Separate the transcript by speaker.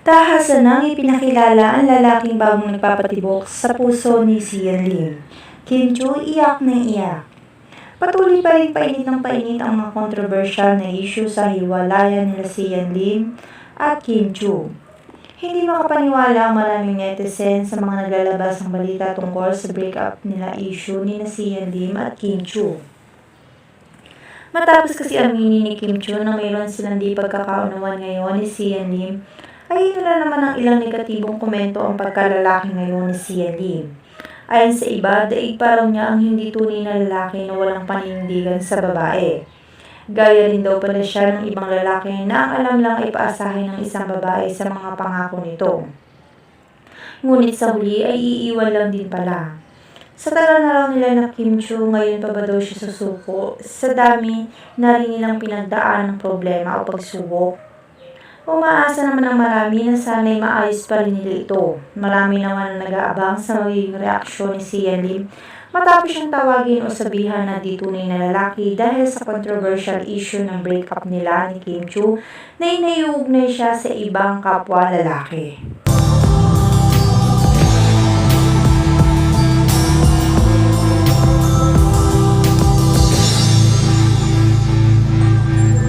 Speaker 1: Tahasan nang ipinakilala ang lalaking bagong nagpapatibok sa puso ni Sian Lim. Kim Chu iyak na iyak. Patuloy pa rin painit ng painit ang mga controversial na issue sa hiwalayan nila Sian Lim at Kim Chu. Hindi makapaniwala ang maraming netizen sa mga naglalabas ng balita tungkol sa breakup nila issue ni na Sian Lim at Kim Chu. Matapos kasi aminin ni Kim Chu na mayroon silang di pagkakaunawan ngayon ni Sian Lim, ay na naman ang ilang negatibong komento ang pagkalalaki ngayon ni Sian Lim. Ayon sa iba, daig pa raw niya ang hindi tunay na lalaki na walang panindigan sa babae. Gaya rin daw pala siya ng ibang lalaki na ang alam lang ay paasahin ng isang babae sa mga pangako nito. Ngunit sa huli ay iiwan lang din pala. Sa tagal na raw nila na Kim Chu, ngayon pa ba daw siya susuko sa dami na rin nilang pinagdaan ng problema o pagsubok? Umaasa naman ang marami na sana'y maayos pa rin nila ito. Marami naman ang nag-aabang sa magiging reaksyon ni Sian Lim matapos siyang tawagin o sabihan na di tunay na lalaki dahil sa controversial issue ng breakup nila ni Kim Chu na inayugnay siya sa ibang kapwa lalaki.